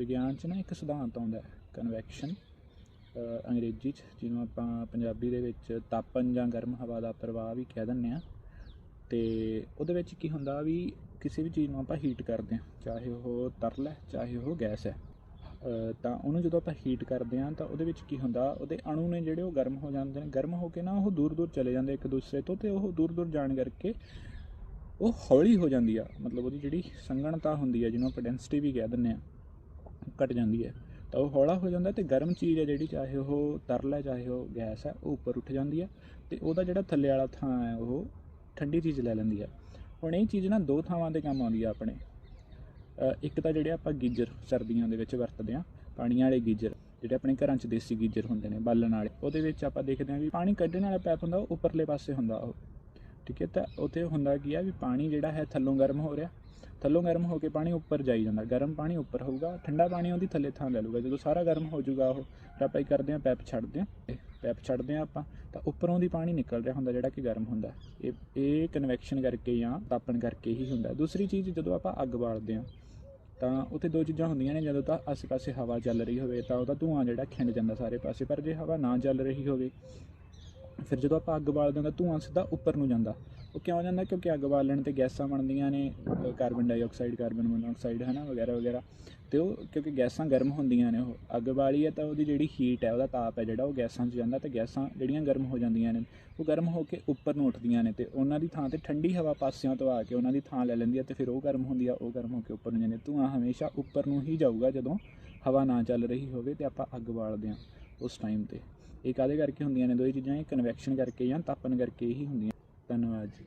ਵਿਗਿਆਨ 'ਚ ਨਾ ਇੱਕ ਸਿਧਾਂਤ ਆਉਂਦਾ ਕਨਵੈਕਸ਼ਨ ਅੰਗਰੇਜ਼ੀ 'ਚ, ਜਿਹਨੂੰ ਆਪਾਂ ਪੰਜਾਬੀ ਦੇ ਵਿੱਚ ਤਾਪਨ ਜਾਂ ਗਰਮ ਹਵਾ ਦਾ ਪ੍ਰਵਾਹ ਵੀ ਕਹਿ ਦਿੰਦੇ ਆ ਤੇ ਉਹਦੇ ਵਿੱਚ ਕੀ ਹੁੰਦਾ ਵੀ ਕਿਸੇ ਵੀ ਚੀਜ਼ ਨੂੰ ਆਪਾਂ ਹੀਟ ਕਰਦੇ ਹਾਂ, ਚਾਹੇ ਉਹ ਤਰਲ ਹੈ, ਚਾਹੇ ਉਹ ਗੈਸ ਹੈ। ਤਾਂ ਉਹਨੂੰ ਜਦੋਂ ਆਪਾਂ ਹੀਟ ਕਰਦੇ ਹਾਂ ਤਾਂ ਉਹਦੇ ਵਿੱਚ ਕੀ ਹੁੰਦਾ, ਉਹਦੇ ਅਣੂ ਨੇ ਜਿਹੜੇ ਉਹ ਗਰਮ ਹੋ ਜਾਂਦੇ ਨੇ, ਗਰਮ ਹੋ ਕੇ ਨਾ ਉਹ ਦੂਰ ਦੂਰ ਚਲੇ ਜਾਂਦੇ ਇੱਕ ਦੂਸਰੇ ਤੋਂ, ਤੇ ਉਹ ਦੂਰ ਦੂਰ ਜਾਣ ਕਰਕੇ ਉਹ ਹੌਲੀ ਹੋ ਜਾਂਦੀ ਆ। ਮਤਲਬ ਉਹਦੀ ਜਿਹੜੀ ਸੰਘਣਤਾ ਹੁੰਦੀ ਹੈ ਜਿਹਨੂੰ ਆਪਾਂ ਡੈਂਸਿਟੀ ਵੀ ਕਹਿ ਦਿੰਦੇ ਆ ਘਟ ਜਾਂਦੀ ਹੈ। ਤਾਂ ਉਹ ਹੌਲਾ ਹੋ ਜਾਂਦਾ ਤੇ ਗਰਮ ਚੀਜ਼ ਹੈ ਜਿਹੜੀ, ਚਾਹੇ ਉਹ ਤਰਲ ਹੈ, ਚਾਹੇ ਉਹ ਗੈਸ ਹੈ, ਉਹ ਉੱਪਰ ਉੱਠ ਜਾਂਦੀ ਹੈ ਤੇ ਉਹਦਾ ਜਿਹੜਾ ਥੱਲੇ ਵਾਲਾ ਥਾਂ ਹੈ, ਉਹ ਠੰਡੀ ਚੀਜ਼ ਲੈ ਲੈਂਦੀ ਹੈ। ਹੁਣ ਇਹ ਚੀਜ਼ ਨਾ ਦੋ ਥਾਵਾਂ ਤੇ ਕੰਮ ਆਉਂਦੀ ਆ ਆਪਣੇ। ਇੱਕ ਤਾਂ ਜਿਹੜੇ ਆਪਾਂ ਗੀਜ਼ਰ ਸਰਦੀਆਂ ਦੇ ਵਿੱਚ ਵਰਤਦੇ ਆ ਪਾਣੀ ਵਾਲੇ ਗੀਜ਼ਰ, ਜਿਹੜੇ ਆਪਣੇ ਘਰਾਂ 'ਚ ਦੇਸੀ ਗੀਜ਼ਰ ਹੁੰਦੇ ਨੇ, ਬਾਲਣ ਵਾਲੇ, ਉਹਦੇ ਵਿੱਚ ਆਪਾਂ ਦੇਖਦੇ ਹਾਂ ਵੀ ਪਾਣੀ ਕੱਢਣ ਵਾਲਾ ਪੈਪ ਹੁੰਦਾ, ਉਹ ਉੱਪਰਲੇ ਪਾਸੇ ਹੁੰਦਾ ਉਹ। ਠੀਕ ਹੈ, ਤਾਂ ਉੱਥੇ ਹੁੰਦਾ ਕੀ ਆ ਵੀ ਪਾਣੀ ਜਿਹੜਾ ਹੈ ਥੱਲੋਂ ਗਰਮ ਹੋ ਰਿਹਾ। ਥੱਲੋਂ ਗਰਮ ਹੋ ਕੇ ਪਾਣੀ ਉੱਪਰ ਜਾਈ ਜਾਂਦਾ। ਗਰਮ ਪਾਣੀ ਉੱਪਰ ਹੋਊਗਾ, ਠੰਡਾ ਪਾਣੀ ਉਹਦੀ ਥੱਲੇ ਥਾਂ ਲੈ ਲੂਗਾ ਜਦੋਂ ਸਾਰਾ ਗਰਮ ਹੋ ਜਾਊਗਾ ਉਹ ਫਿਰ ਆਪਾਂ ਕੀ ਕਰਦੇ ਹਾਂ ਪੈਪ ਛੱਡਦੇ ਹਾਂ। ਪੈਪ ਛੱਡਦੇ ਹਾਂ ਆਪਾਂ, ਤਾਂ ਉੱਪਰੋਂ ਦੀ ਪਾਣੀ ਨਿਕਲ ਰਿਹਾ ਹੁੰਦਾ ਜਿਹੜਾ ਕਿ ਗਰਮ ਹੁੰਦਾ। ਇਹ ਇਹ ਕਨਵੈਕਸ਼ਨ ਕਰਕੇ ਜਾਂ ਤਾਪਣ ਕਰਕੇ ਹੀ ਹੁੰਦਾ। ਦੂਸਰੀ ਚੀਜ਼ ਜਦੋਂ ਆਪਾਂ ਅੱਗ ਬਾਲਦੇ ਹਾਂ, ਤਾਂ ਉੱਥੇ ਦੋ ਚੀਜ਼ਾਂ ਹੁੰਦੀਆਂ ਨੇ। ਜਦੋਂ ਤਾਂ ਆਸੇ-ਪਾਸੇ ਹਵਾ ਚੱਲ ਰਹੀ ਹੋਵੇ, ਤਾਂ ਉਹਦਾ ਧੂਆਂ ਜਿਹੜਾ ਖਿੰਡ ਜਾਂਦਾ ਸਾਰੇ ਪਾਸੇ। ਪਰ ਜੇ ਹਵਾ ਨਾ ਚੱਲ ਰਹੀ ਹੋਵੇ ਫਿਰ ਜਦੋਂ ਆਪਾਂ ਅੱਗ ਬਾਲਦੇ ਹਾਂ ਤਾਂ ਧੂਆਂ ਸਿੱਧਾ ਉੱਪਰ ਨੂੰ ਜਾਂਦਾ। ਉਹ ਕਿਉਂ ਜਾਂਦਾ? ਕਿਉਂਕਿ ਅੱਗ ਬਾਲਣ ਤੇ ਗੈਸਾਂ ਬਣਦੀਆਂ ਨੇ ਕਾਰਬਨ ਡਾਈਆਕਸਾਈਡ ਕਾਰਬਨ ਮੋਨੋਆਕਸਾਈਡ ਹੈ ਨਾ ਵਗੈਰਾ ਵਗੈਰਾ। ਤੇ ਉਹ ਕਿਉਂਕਿ ਗੈਸਾਂ ਗਰਮ ਹੁੰਦੀਆਂ ਨੇ ਉਹ। ਅੱਗ ਬਾਲੀ ਹੈ ਤਾਂ ਉਹਦੀ ਜਿਹੜੀ ਹੀਟ ਹੈ, ਉਹਦਾ ਤਾਪ ਹੈ ਜਿਹੜਾ, ਉਹ ਗੈਸਾਂ 'ਚ ਜਾਂਦਾ ਤੇ ਗੈਸਾਂ ਜਿਹੜੀਆਂ ਗਰਮ ਹੋ ਜਾਂਦੀਆਂ ਨੇ, ਉਹ ਗਰਮ ਹੋ ਕੇ ਉੱਪਰ ਨੂੰ ਉੱਠਦੀਆਂ ਨੇ ਤੇ ਉਹਨਾਂ ਦੀ ਥਾਂ ਤੇ ਠੰਡੀ ਹਵਾ ਪਾਸਿਆਂ ਤੋਂ ਆ ਕੇ ਉਹਨਾਂ ਦੀ ਥਾਂ ਲੈ ਲੈਂਦੀ ਹੈ ਤੇ ਫਿਰ ਉਹ ਗਰਮ ਹੁੰਦੀ ਆ, ਉਹ ਗਰਮ ਹੋ ਕੇ ਉੱਪਰ ਨੂੰ ਜਾਂਦੀ ਹੈ। ਧੂਆਂ ਹਮੇਸ਼ਾ ਉੱਪਰ ਨੂੰ ਹੀ ਜਾਊਗਾ ਜਦੋਂ ਹਵਾ ਨਾ ਚੱਲ ਰਹੀ ਹੋਵੇ ਤੇ ਆਪਾਂ ਅੱਗ ਬਾਲਦੇ ਹਾਂ। ਉਸ ਟਾਈਮ ਤੇ। ਇਹ ਕਾਦੇ ਕਰਕੇ ਹੁੰਦੀਆਂ ਨੇ? ਦੋਏ ਚੀਜ਼ਾਂ, ਇਹ ਕਨਵੈਕਸ਼ਨ ਕਰਕੇ ਜਾਂ ਤਾਪਨ ਕਰਕੇ ਹੀ ਹੁੰਦੀਆਂ ਧੰਨਵਾਦ ਜੀ।